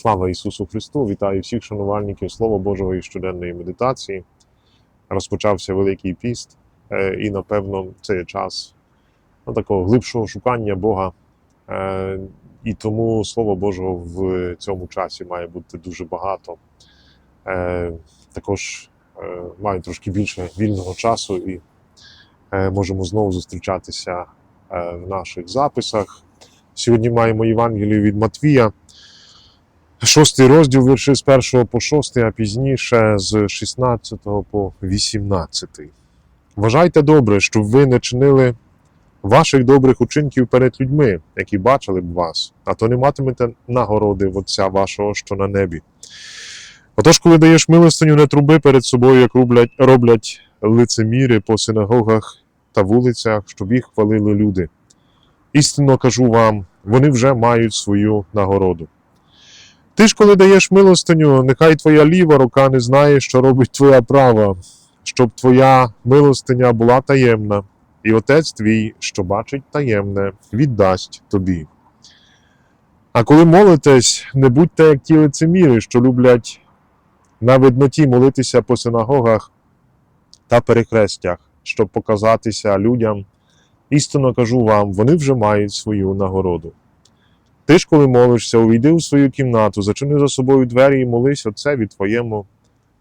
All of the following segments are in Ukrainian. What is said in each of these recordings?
Слава Ісусу Христу! Вітаю всіх шанувальників Слова Божого і щоденної медитації. Розпочався Великий піст, е, і, напевно, це є час ну, такого глибшого шукання Бога. Е, І тому Слово Божого в цьому часі має бути дуже багато. Е, Також маю трошки більше вільного часу і можемо знову зустрічатися в наших записах. Сьогодні маємо Євангелію від Матвія. Шостий розділ вірші з 1 по 6, а пізніше з 16 по 18. Вважайте добре, щоб ви не чинили ваших добрих учинків перед людьми, які бачили б вас, а то не матимете нагороди в Отця вашого, що на небі. Отож, коли даєш милостиню, не труби перед собою, як роблять, роблять лицеміри по синагогах та вулицях, щоб їх хвалили люди. Істинно кажу вам, вони вже мають свою нагороду. Ти ж, коли даєш милостиню, нехай твоя ліва рука не знає, що робить твоя права, щоб твоя милостиня була таємна, і отець твій, що бачить таємне, віддасть тобі. А коли молитесь, не будьте як ті лицеміри, що люблять на видноті молитися по синагогах та перехрестях, щоб показатися людям. Істинно кажу вам, вони вже мають свою нагороду. Ти ж, коли молишся, увійди у свою кімнату, зачини за собою двері і молись Отцеві твоєму,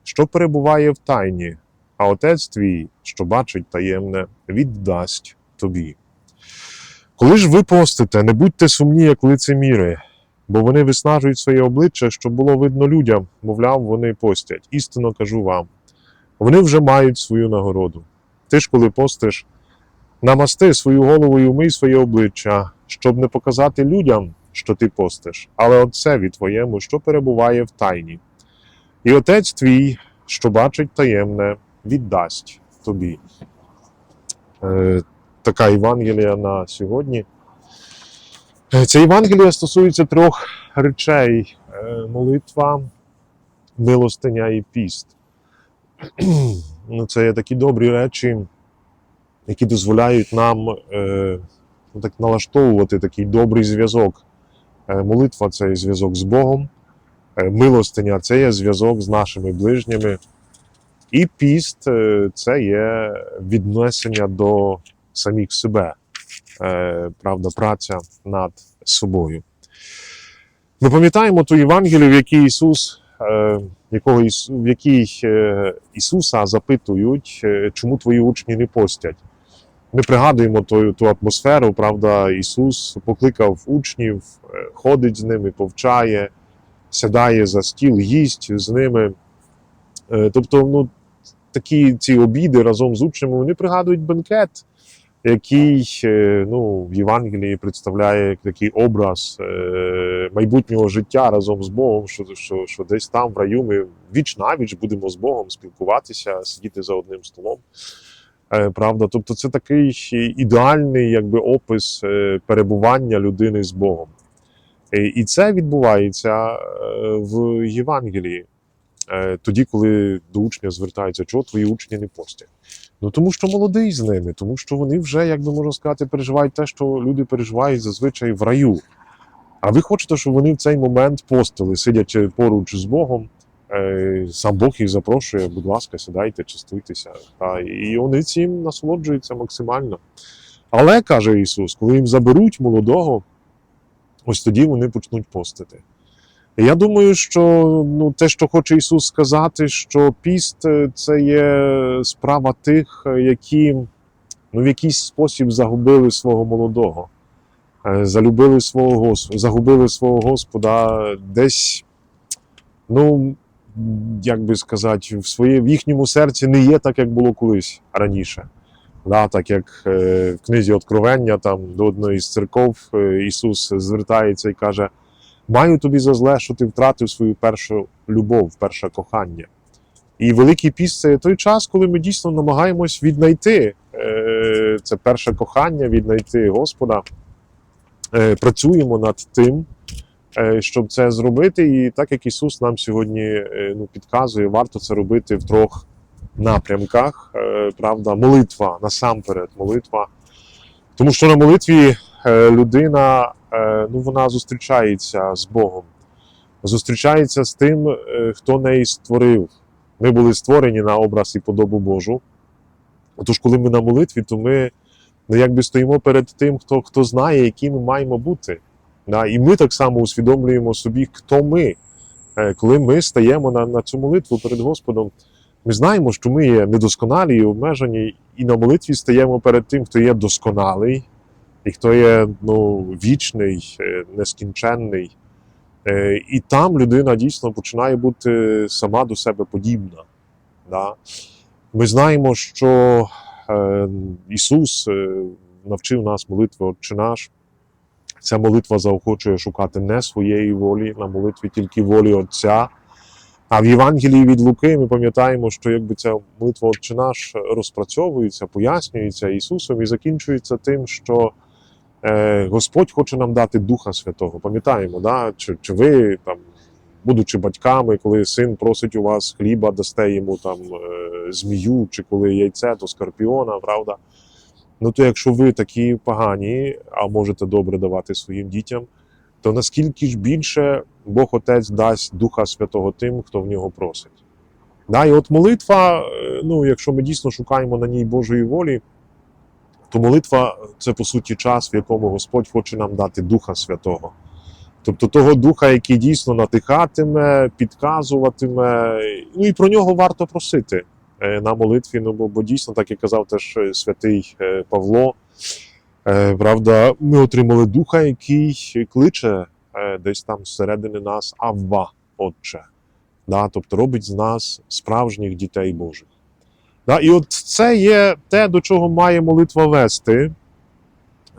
що перебуває в тайні, а Отець твій, що бачить таємне, віддасть тобі. Коли ж ви постите, не будьте сумні, як лицеміри, бо вони виснажують своє обличчя, щоб було видно людям, мовляв, вони постять. Істинно кажу вам. Вони вже мають свою нагороду. Ти ж, коли постиш, намасти свою голову і умий своє обличчя, щоб не показати людям, що ти постиш, але Отцеві твоєму, що перебуває в тайні. І Отець твій, що бачить таємне, віддасть тобі. Е, така Євангелія на сьогодні. Е, Ця Євангелія стосується трьох речей: Е, молитва, милостиня і піст. ну, Це є такі добрі речі, які дозволяють нам е, ну, так, налаштовувати такий добрий зв'язок. Е, Молитва це є зв'язок з Богом, е, милостиня це є зв'язок з нашими ближніми. І піст е, це є віднесення до самих себе, правда, праця над собою. Ми пам'ятаємо ту Євангелію, в якій Ісус, якого в якій Ісуса запитують, чому твої учні не постять. Ми пригадуємо ту, ту атмосферу, правда, Ісус покликав учнів, е, ходить з ними, повчає, сідає за стіл, їсть з ними. Е, Тобто, ну, такі ці обіди разом з учнями вони пригадують бенкет, який е, ну, в Євангелії представляє такий образ майбутнього життя разом з Богом, що, що, що десь там в раю ми віч навіч будемо з Богом спілкуватися, сидіти за одним столом. Е, Правда, тобто це такий ідеальний якби, опис е, перебування людини з Богом. Е, І це відбувається в Євангелії. Тоді, коли до учня звертаються, чого твої учні не постять? Ну тому що молодий з ними, тому що вони вже, як би можна сказати, переживають те, що люди переживають зазвичай в раю. А ви хочете, щоб вони в цей момент постили, сидячи поруч з Богом. Е, Сам Бог їх запрошує, будь ласка, сідайте, частуйтеся. І вони цим насолоджуються максимально. Але, каже Ісус, коли їм заберуть молодого, ось тоді вони почнуть постити. Я думаю, що ну, те, що хоче Ісус сказати, що піст е, це є справа тих, е, які ну, в якийсь спосіб загубили свого молодого, залюбили свого загубили свого Господа десь, ну, як би сказати, в, своє, в їхньому серці не є так, як було колись раніше. Да, так як е, в книзі Откровення там до одної з церков е, Ісус звертається і каже: Маю тобі за зле, що ти втратив свою першу любов, перше кохання. І Великий піст це той час, коли ми дійсно намагаємось віднайти е, це перше кохання, віднайти Господа. Працюємо над тим, щоб це зробити. І так як Ісус нам сьогодні е, ну, підказує, варто це робити в трьох напрямках. Е, Правда, молитва насамперед, молитва. Тому що на молитві е, людина е, ну, вона зустрічається з Богом. зустрічається з тим, е, хто неї створив. Ми були створені на образ і подобу Божу. Отож, коли ми на молитві, то ми ну, якби стоїмо перед тим, хто, хто знає, які ми маємо бути. Да? І ми так само усвідомлюємо собі, хто ми. Е, Коли ми стаємо на, на цю молитву перед Господом, ми знаємо, що ми є недосконалі і обмежені, і на молитві стаємо перед тим, хто є досконалий, і хто є ну, вічний, е, нескінченний. Е, І там людина дійсно починає бути сама до себе подібна. Да? Ми знаємо, що Ісус навчив нас молитви Отче наш. Ця молитва заохочує шукати не своєї волі, на молитві тільки волі Отця. А в Євангелії від Луки ми пам'ятаємо, що якби ця молитва Отче наш розпрацьовується, пояснюється Ісусом і закінчується тим, що е, Господь хоче нам дати Духа Святого. Пам'ятаємо, да? чи, чи ви, там, будучи батьками, коли син просить у вас хліба, дасте йому там е, змію, чи коли яйце, то скорпіона, правда? Ну то якщо ви такі погані, а можете добре давати своїм дітям, то наскільки ж більше Бог Отець дасть Духа Святого тим, хто в нього просить. Да, і от молитва, е, ну, якщо ми дійсно шукаємо на ній Божої волі, то молитва це по суті час, в якому Господь хоче нам дати Духа Святого. Тобто того духа, який дійсно натихатиме, підказуватиме, ну і про нього варто просити на молитві. Ну, бо, бо дійсно, так як казав теж е, святий е, Павло, е, правда, ми отримали духа, який кличе е, десь там зсередини нас Авва, Отче. Да? Тобто робить з нас справжніх дітей Божих. Да? І от це є те, до чого має молитва вести.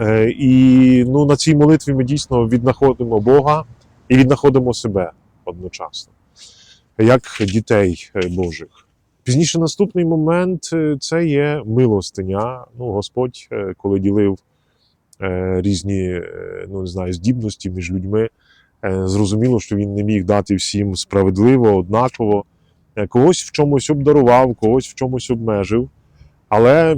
Е, І ну, на цій молитві ми дійсно віднаходимо Бога і віднаходимо себе одночасно, як дітей е, Божих. Пізніше наступний момент е, це є милостиня. Ну, Господь, е, коли ділив е, різні ну, не знаю, здібності між людьми, зрозуміло, що він не міг дати всім справедливо, однаково. Когось в чомусь обдарував, когось в чомусь обмежив. Але,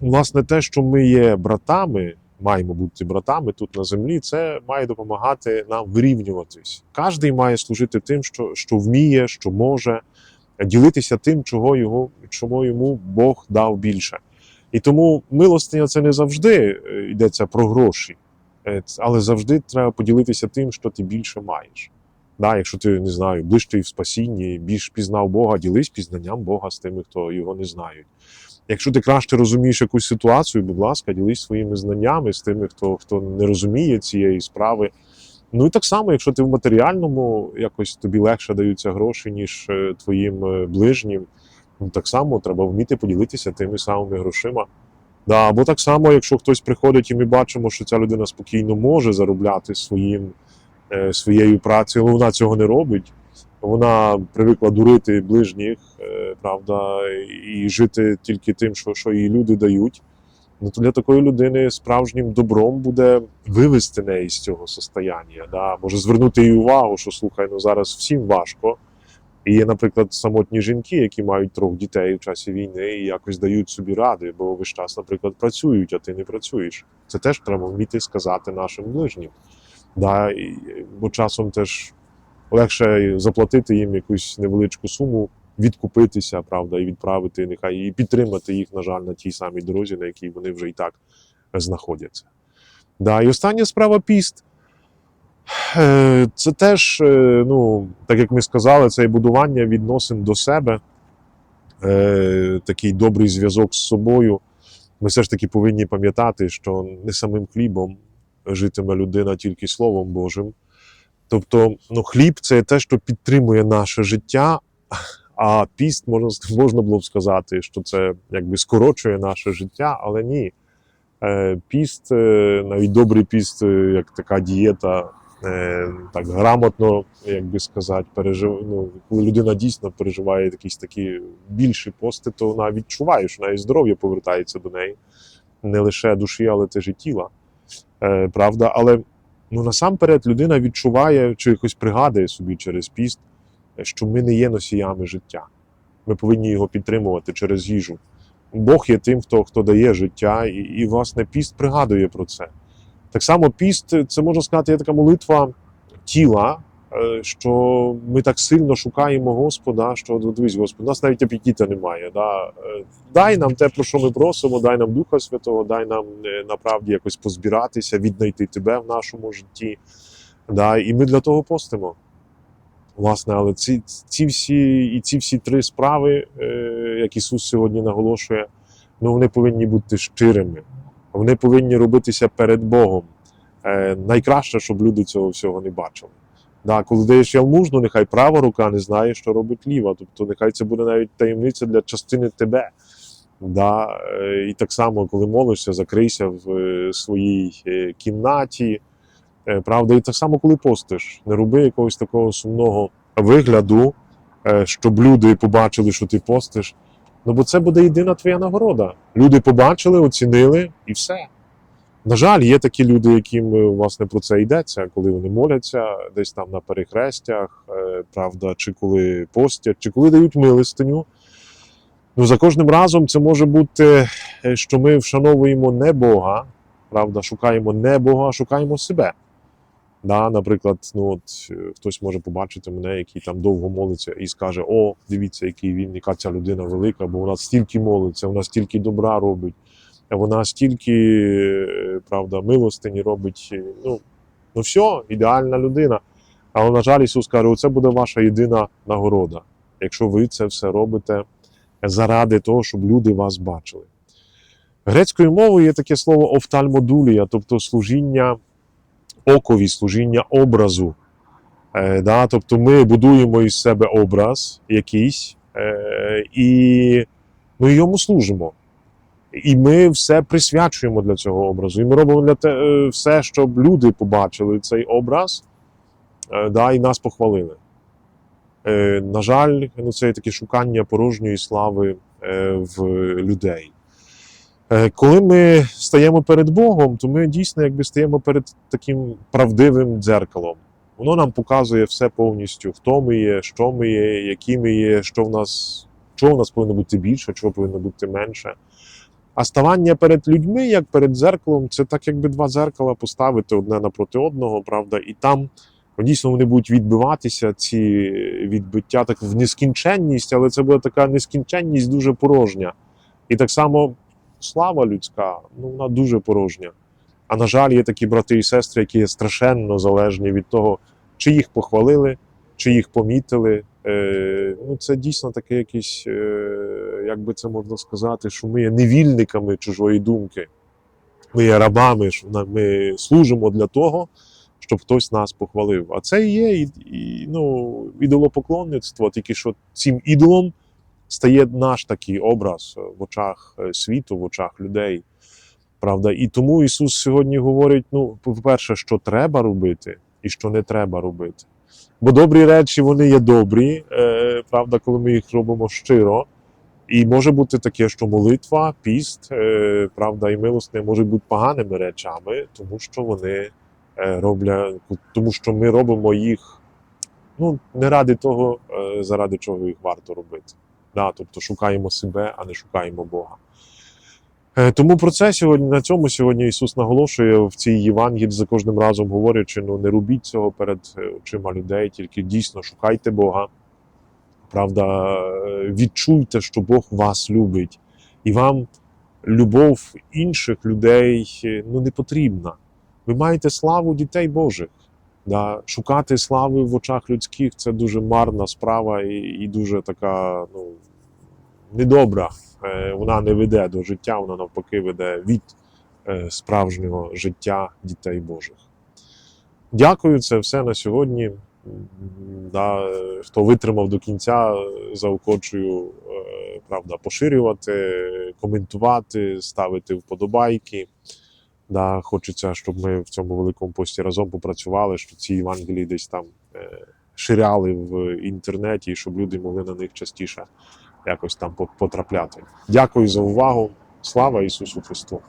власне, те, що ми є братами, маємо бути братами тут на землі, це має допомагати нам вирівнюватись. Кожен має служити тим, що, що вміє, що може, ділитися тим, чого його, чому йому Бог дав більше. І тому милостиня це не завжди е, йдеться про гроші, е, але завжди треба поділитися тим, що ти більше маєш. Да, якщо ти не знаю, ближчий в спасінні, більш пізнав Бога, ділись пізнанням Бога з тими, хто його не знають. Якщо ти краще розумієш якусь ситуацію, будь ласка, ділись своїми знаннями з тими, хто, хто не розуміє цієї справи. Ну і так само, якщо ти в матеріальному якось тобі легше даються гроші, ніж е, твоїм е, ближнім, ну так само треба вміти поділитися тими самими грошима. Да, або так само, якщо хтось приходить і ми бачимо, що ця людина спокійно може заробляти своїм, е, своєю працею, але вона цього не робить. Вона привикла дурити ближніх, правда, і жити тільки тим, що, що їй люди дають. Ну, для такої людини справжнім добром буде вивести неї з цього состояння. Да? Може звернути їй увагу, що слухай, ну зараз всім важко. І є, наприклад, самотні жінки, які мають трьох дітей в часі війни і якось дають собі ради, бо весь час, наприклад, працюють, а ти не працюєш. Це теж треба вміти сказати нашим ближнім. Да? І, бо часом теж легше заплатити їм якусь невеличку суму, відкупитися, правда, і відправити нехай і підтримати їх, на жаль, на тій самій дорозі, на якій вони вже і так знаходяться. Да, і остання справа піст. Е, Це теж, е, ну, так як ми сказали, це і будування відносин до себе, е, такий добрий зв'язок з собою. Ми все ж таки повинні пам'ятати, що не самим хлібом житиме людина тільки Словом Божим. Тобто, ну, хліб це те, що підтримує наше життя, а піст можна, можна було б сказати, що це якби скорочує наше життя, але ні. Е, Піст, е, навіть добрий піст, е, як така дієта, так грамотно, як би сказати, пережив... ну, коли людина дійсно переживає якісь такі більші пости, то вона відчуває, що навіть здоров'я повертається до неї. Не лише душі, але теж і тіла. Правда, але ну насамперед людина відчуває чи якось пригадує собі через піст, що ми не є носіями життя. Ми повинні його підтримувати через їжу. Бог є тим, хто, хто дає життя, і, і, власне, піст пригадує про це. Так само піст, це можна сказати, є така молитва тіла, е, що ми так сильно шукаємо Господа, що от дивись, Господи, у нас навіть апетита немає. Да? Е, Дай нам те, про що ми просимо, дай нам Духа Святого, дай нам е, направді якось позбиратися, віднайти тебе в нашому житті. Да? І ми для того постимо. Власне, але ці, ці всі і ці всі три справи, е, як Ісус сьогодні наголошує, ну вони повинні бути щирими. Вони повинні робитися перед Богом. Е, найкраще, щоб люди цього всього не бачили. Да, коли даєш ялмужну, нехай права рука не знає, що робить ліва. Тобто, нехай це буде навіть таємниця для частини тебе. Да, е, і так само, коли молишся, закрийся в е, своїй е, кімнаті. Е, Правда, і так само, коли постиш, не роби якогось такого сумного вигляду, е, щоб люди побачили, що ти постиш. Ну, бо це буде єдина твоя нагорода. Люди побачили, оцінили і все. На жаль, є такі люди, яким е, власне про це йдеться, коли вони моляться десь там на перехрестях, правда, чи коли постять, чи коли дають милостиню. Ну, за кожним разом це може бути, що ми вшановуємо не Бога, правда, шукаємо не Бога, а шукаємо себе. Да, наприклад, ну от е, хтось може побачити мене, який там довго молиться, і скаже: О, дивіться, який він, яка ця людина велика, бо вона стільки молиться, вона стільки добра робить, вона стільки е, правда, милостині робить. е, Ну, ну все, ідеальна людина. Але, на жаль, Ісус каже, оце буде ваша єдина нагорода, якщо ви це все робите заради того, щоб люди вас бачили. Грецькою мовою є таке слово офтальмодулія, тобто служіння окові, служіння образу. Е, да? Тобто ми будуємо із себе образ якийсь е, і ми йому служимо. І ми все присвячуємо для цього образу. І ми робимо для те, е, все, щоб люди побачили цей образ е, да, і нас похвалили. Е, на жаль, ну, це таке шукання порожньої слави е, в людей. Е, Коли ми стаємо перед Богом, то ми дійсно якби стаємо перед таким правдивим дзеркалом. Воно нам показує все повністю, хто ми є, що ми є, які ми є, що в нас, чого в нас повинно бути більше, чого повинно бути менше. А ставання перед людьми, як перед дзеркалом, це так, якби два дзеркала поставити одне напроти одного, правда, і там ну, дійсно вони будуть відбиватися, ці відбиття так в нескінченність, але це буде така нескінченність дуже порожня. І так само слава людська, ну вона дуже порожня. А на жаль, є такі брати і сестри, які є страшенно залежні від того, чи їх похвалили, чи їх помітили. Е, ну, це дійсно таке якесь, е, як би це можна сказати, що ми є невільниками чужої думки. Ми є рабами, що ми служимо для того, щоб хтось нас похвалив. А це і є і, і, ну, ідолопоклонництво, тільки що цим ідолом стає наш такий образ в очах е, світу, в очах людей. Правда, і тому Ісус сьогодні говорить: ну, по-перше, що треба робити і що не треба робити. Бо добрі речі вони є добрі, е, правда, коли ми їх робимо щиро. І може бути таке, що молитва, піст, е, правда, і милостне можуть бути поганими речами, тому що вони е, роблять, тому що ми робимо їх ну, не ради того, е, заради чого їх варто робити. Да, тобто шукаємо себе, а не шукаємо Бога. Е, Тому про це сьогодні на цьому сьогодні Ісус наголошує в цій Євангелії за кожним разом говорячи: ну не робіть цього перед е, очима людей, тільки дійсно шукайте Бога. Правда, е, відчуйте, що Бог вас любить, і вам любов інших людей ну, не потрібна. Ви маєте славу дітей Божих. Да? Шукати слави в очах людських це дуже марна справа і, і дуже така ну, недобра. Е, Вона не веде до життя, вона навпаки веде від е, справжнього життя дітей Божих. Дякую, це все на сьогодні. Да, хто витримав до кінця, заохочую е, правда, поширювати, коментувати, ставити вподобайки. Да, хочеться, щоб ми в цьому великому пості разом попрацювали, щоб ці Євангелії десь там е, ширяли в інтернеті, і щоб люди могли на них частіше якось там потрапляти. Дякую за увагу. Слава Ісусу Христу!